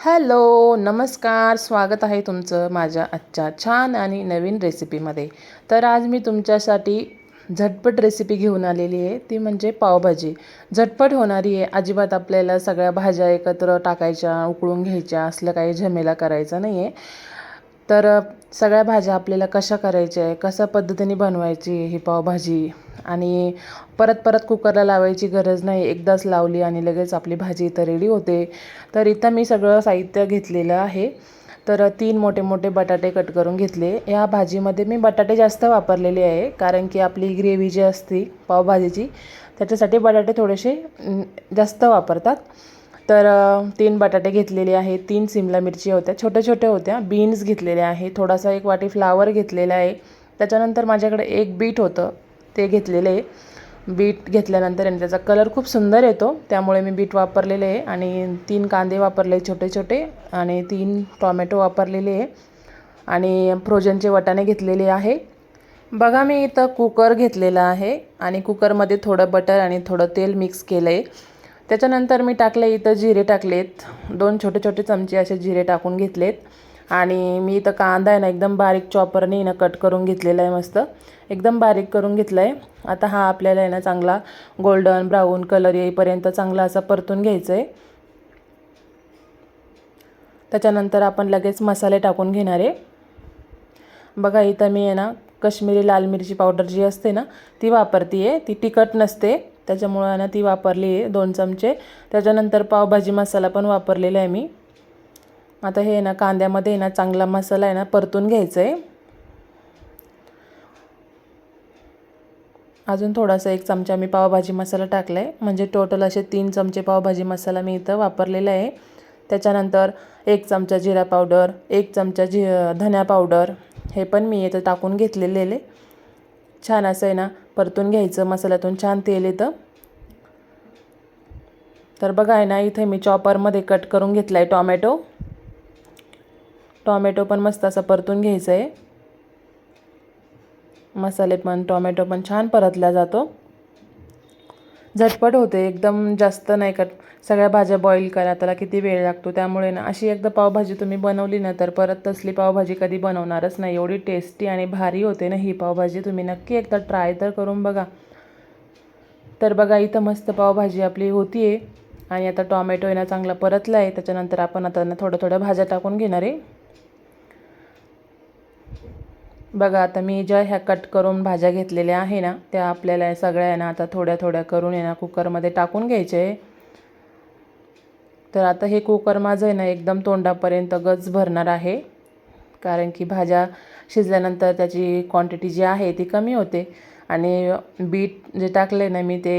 Hello नमस्कार. स्वागत आहे तुमचं माझ्या आजच्या छान आणि नवीन रेसिपीमध्ये. तर आज मी तुमच्यासाठी झटपट रेसिपी घेऊन आलेली आहे. ती म्हणजे पावभाजी. झटपट होणारी आहे. अजिबात आपल्याला सगळ्या भाज्या एकत्र टाकायच्या उकळून घ्यायच्या असलं काही झमेला करायचा नाही आहे तर सगळ्या भाज्या आपल्याला कशा करायच्या आहे? कशा पद्धतीने बनवायची ही पावभाजी? आणि परत परत कुकरला लावायची गरज नाही. एकदाच लावली आणि लगेच आपली भाजी इथं रेडी होते. तर इथं मी सगळं साहित्य घेतलेलं आहे. तर तीन मोठे मोठे बटाटे कट करून घेतले. या भाजीमध्ये मी बटाटे जास्त वापरलेले आहे. कारण की आपली ग्रेव्ही जी असते पावभाजीची त्याच्यासाठी बटाटे थोडेसे जास्त वापरतात. तर तीन बटाटे घेतलेले आहे तीन सिमला मिरची होत्या छोट्या छोट्या होत्या बीन्स घेतलेले आहे थोडासा एक वाटी फ्लावर घेतलेला आहे. त्याच्यानंतर माझ्याकडे एक बीट होतं ते घेतलेले आहे. बीट घेतल्यानंतर आणि त्याचा कलर खूप सुंदर येतो त्यामुळे मी बीट वापरलेले आहे आणि तीन कांदे वापरले छोटे छोटे आणि तीन टॉमॅटो वापरलेले आहे. आणि फ्रोजनचे वटाणे घेतलेले आहे. बघा मी इथं कुकर घेतलेला आहे आणि कुकरमध्ये थोडं बटर आणि थोडं तेल मिक्स केलं आहे त्याच्यानंतर मी टाकले इथं जिरे टाकलेत. दोन छोटे छोटे चमचे असे जिरे टाकून घेतलेत. आणि मी इथं कांदा आहे ना एकदम बारीक चॉपरने ना कट करून घेतलेला आहे मस्त. एकदम बारीक करून घेतला आहे आता हा आपल्याला आहे ना चांगला गोल्डन ब्राऊन कलर येईपर्यंत चांगला असा परतून घ्यायचा आहे त्याच्यानंतर आपण लगेच मसाले टाकून घेणार आहे. बघा इथं मी आहे ना कश्मीरी लाल मिरची पावडर जी असते ना ती वापरते आहे ती तिखट नसते. त्याच्यामुळं ना ती वापरली आहे दोन चमचे. त्याच्यानंतर पावभाजी मसाला पण वापरलेला आहे मी. आता हे ना कांद्यामध्ये ना चांगला मसाला आहे ना परतून घ्यायचा आहे अजून थोडासा एक चमचा मी पावभाजी मसाला टाकला आहे म्हणजे टोटल असे तीन चमचे पावभाजी मसाला मी इथं वापरलेला आहे. त्याच्यानंतर एक चमचा जिरा पावडर एक चमचा जि धन्या पावडर हे पण मी इथं टाकून घेतलेले छान असं आहे ना परतून घ्यायचं मसाल्यातून छान तेल येतं. तर बघा आहे ना इथे मी चॉपरमध्ये कट करून घेतला आहे टॉमॅटो टॉमॅटो पण मस्त असं परतून घ्यायचं आहे मसाले पण टॉमॅटो पण छान परतला जातो. झटपट होते एकदम जास्त नाही कर सगळ्या भाज्या बॉईल करा त्याला किती वेळ लागतो त्यामुळे ना अशी एकदा पावभाजी तुम्ही बनवली ना तर परत तसली पावभाजी कधी बनवणारच नाही. एवढी टेस्टी आणि भारी होते ना ही पावभाजी तुम्ही नक्की एकदा ट्राय तर करून बघा. तर बघा इथं मस्त पावभाजी आपली होती आहे आणि आता टॉमॅटो आहे ना चांगला परतला आहे त्याच्यानंतर आपण आता ना थोड्या थोड्या भाज्या टाकून घेणार आहे. बघा आता मी ज्या ह्या कट करून भाज्या घेतलेल्या आहे ना त्या आपल्याला सगळ्या ना आता थोड्या थोड्या करून आहे ना कुकरमध्ये टाकून घ्यायचे आहे. तर आता हे कुकर माझं आहे ना एकदम तोंडापर्यंत गज भरणार आहे. कारण की भाज्या शिजल्यानंतर त्याची क्वांटिटी जी आहे ती कमी होते. आणि बीट जे टाकले ना मी ते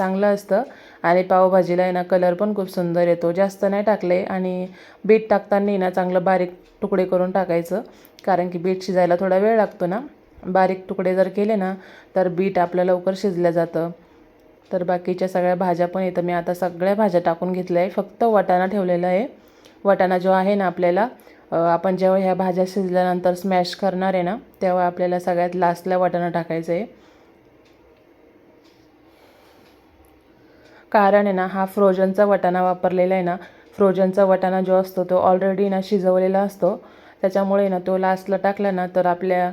चांगलं असतं. आणि पावभाजीला आहे ना कलर पण खूप सुंदर येतो. जास्त नाही टाकले आणि बीट टाकताना ना चांगलं बारीक तुकडे करून टाकायचं. कारण की बीट शिजायला थोडा वेळ लागतो ना. बारीक तुकडे जर केले ना तर बीट आपलं लवकर शिजलं जातं. तर बाकीच्या सगळ्या भाज्या पण येतं मी आता सगळ्या भाज्या टाकून घेतल्या आहे. फक्त वाटाणा ठेवलेला आहे. वाटाणा जो आहे ना आपल्याला आपण जेव्हा ह्या भाज्या शिजल्यानंतर स्मॅश करणार आहे ना तेव्हा आपल्याला सगळ्यात लास्टला वाटाणा टाकायचं आहे. कारण आहे ना हा फ्रोजनचा वाटाणा वापरलेला आहे ना फ्रोजनचा वाटाणा जो असतो तो ऑलरेडी ना शिजवलेला असतो. त्याच्यामुळे ना तो लास्टला टाकला ना तर आपल्या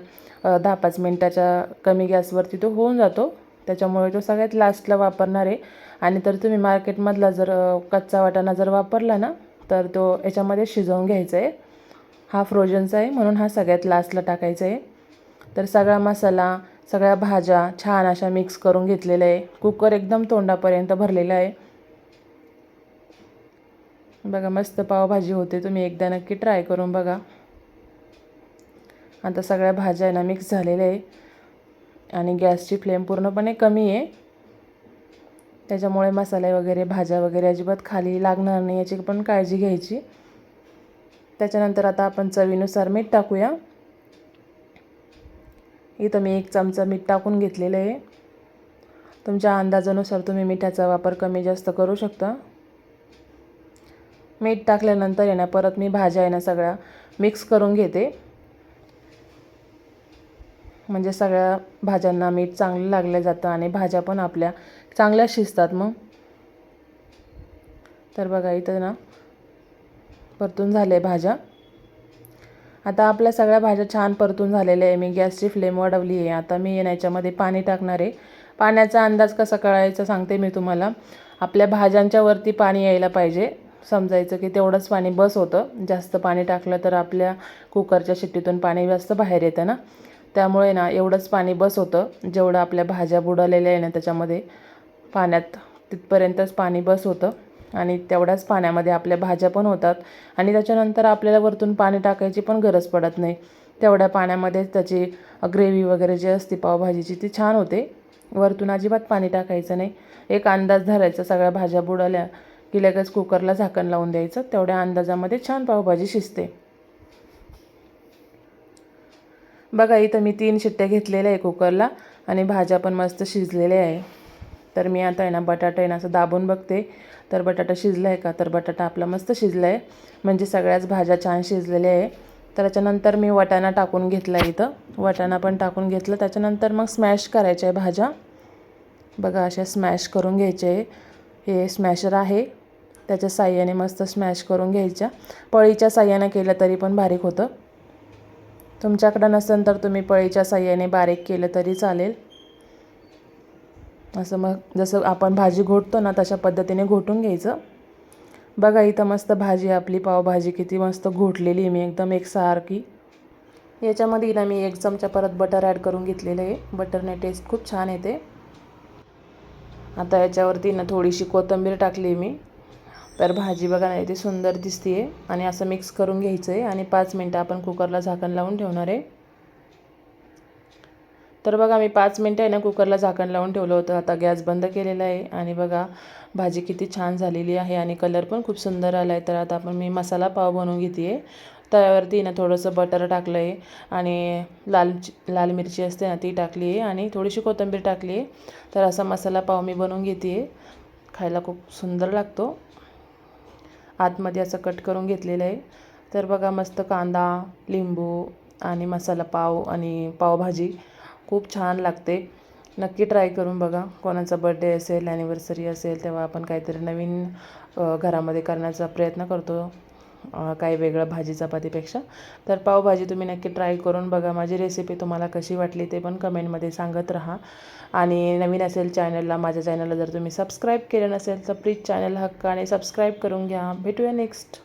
दहा पाच मिनटाच्या कमी गॅसवरती तो होऊन जातो. त्याच्यामुळे तो सगळ्यात लास्टला वापरणार आहे. आणि तर तुम्ही मार्केटमधला जर कच्चा वाटाणा जर वापरला ना तर तो याच्यामध्ये शिजवून घ्यायचा आहे. हा फ्रोजनचा आहे म्हणून हा सगळ्यात लास्टला टाकायचा आहे. तर सगळा मसाला सगळ्या भाज्या छान अशा मिक्स करून घेतलेल्या आहे. कुकर एकदम तोंडापर्यंत भरलेला आहे. बघा मस्त पावभाजी होते. तुम्ही एकदा नक्की ट्राय करून बघा. आता सगळ्या भाज्या ना मिक्स झालेल्या आहे. आणि गॅसची फ्लेम पूर्णपणे कमी आहे. त्याच्यामुळे मसाले वगैरे भाज्या वगैरे अजिबात खाली लागणार नाही याची पण काळजी घ्यायची. त्याच्यानंतर आता आपण चवीनुसार मीठ टाकूया. इथं मी एक चमचा मीठ टाकून घेतलेलं आहे. तुमच्या अंदाजानुसार तुम्ही मिठाचा वापर कमी जास्त करू शकता. मीठ टाकल्यानंतर आहे ना परत मी भाज्या आहे ना सगळ्या मिक्स करून घेते. म्हणजे सगळ्या भाज्यांना मीठ चांगलं लागलं जातं आणि भाज्या पण आपल्या चांगल्या शिजतात मग. तर बघा इथं ना परतून झाले भाज्या. आता आपल्या सगळ्या भाज्या छान परतून झालेल्या आहे. मी गॅसची फ्लेम वाढवली आहे. आता मी याच्यामध्ये पाणी टाकणार आहे. पाण्याचा अंदाज कसा कळायचा सांगते मी तुम्हाला. आपल्या भाज्यांच्या वरती पाणी यायला पाहिजे. समजायचं की तेवढंच पाणी बस होतं. जास्त पाणी टाकलं तर आपल्या कुकरच्या शिट्टीतून पाणी जास्त बाहेर येतं ना. त्यामुळे ना एवढंच पाणी बस होतं. जेवढं आपल्या भाज्या बुडवलेल्या आहे ना त्याच्यामध्ये पाण्यात तिथपर्यंतच पाणी बस होतं. आणि तेवढ्याच पाण्यामध्ये आपल्या भाज्या पण होतात. आणि त्याच्यानंतर आपल्याला वरतून पाणी टाकायची पण गरज पडत नाही. तेवढ्या पाण्यामध्ये त्याची ग्रेव्ही वगैरे जी असते पावभाजीची ती छान होते. वरतून अजिबात पाणी टाकायचं नाही. एक अंदाज धरायचा सगळ्या भाज्या बुडाल्या की लगेच कुकरला झाकण लावून द्यायचं. तेवढ्या अंदाजामध्ये छान पावभाजी शिजते. बघा इथं मी तीन शिट्ट्या घेतलेल्या आहे कुकरला आणि भाज्या पण मस्त शिजलेल्या आहे. तर मी आता आहे ना बटाटा आहे ना असं दाबून बघते. तर बटाटा शिजला आहे का? तर बटाटा आपला मस्त शिजला आहे म्हणजे सगळ्याच भाज्या छान शिजलेल्या आहे. तर त्याच्यानंतर मी वटाणा टाकून घेतला इथं. वटाणा पण टाकून घेतलं. त्याच्यानंतर मग स्मॅश करायच्या आहे भाज्या. बघा अशा स्मॅश करून घ्यायचे हे स्मॅशर आहे. त्याच्या साह्याने मस्त स्मॅश करून घ्यायच्या. पळीच्या साह्यानं केलं तरी पण बारीक होतं. तुमच्याकडं नसेल तर तुम्ही पळीच्या साह्याने बारीक केलं तरी चालेल. असं मग जसं आपण भाजी घोटतो ना तशा पद्धतीने घोटून घ्यायचं. बघा इथं मस्त भाजी आपली. पावभाजी किती मस्त घोटलेली आहे. मी एकदम एकसारखी याच्यामध्ये ना मी एक चमचा परत बटर ॲड करून घेतलेलं आहे. बटरने टेस्ट खूप छान येते. आता याच्यावरती ना थोडीशी कोथिंबीर टाकली मी. तर भाजी बघा ना ती सुंदर दिसते आहे आणि असं मिक्स करून घ्यायचं आहे आणि पाच मिनटं आपण कुकरला झाकण लावून ठेवणार आहे. तर बघा मी पाच मिनटं आहे ना कुकरला झाकण लावून ठेवलं होतं. आता गॅस बंद केलेला आहे आणि बघा भाजी किती छान झालेली आहे आणि कलर पण खूप सुंदर आला आहे तर आता आपण मी मसाला पाव बनवून घेते आहे तव्यावरती ना थोडंसं बटर टाकलं आहे आणि लाल लाल मिरची असते ना ती टाकली आहे आणि थोडीशी कोथिंबीर टाकली आहे तर असा मसाला पाव मी बनवून घेते आहे खायला खूप सुंदर लागतो. आतमध्ये असं कट करून घेतलेलं आहे. तर बघा मस्त कांदा लिंबू आणि मसाला पाव आणि पावभाजी खूप छान लागते. नक्की ट्राय करून बघा. कोणाचा बड्डे असेल ॲनिव्हर्सरी असेल तेव्हा आपण काहीतरी नवीन घरामध्ये करण्याचा प्रयत्न करतो. काही वेगळं भाजी चपातीपेक्षा. तर पावभाजी तुम्ही नक्की ट्राय करून बघा. माझी रेसिपी तुम्हाला कशी वाटली ते पण कमेंटमध्ये सांगत राहा. आणि नवीन असेल चॅनलला माझ्या चॅनलला जर तुम्ही सबस्क्राईब केलं नसेल तर प्लीज चॅनल हक्काने सबस्क्राईब करून घ्या. भेटूया नेक्स्ट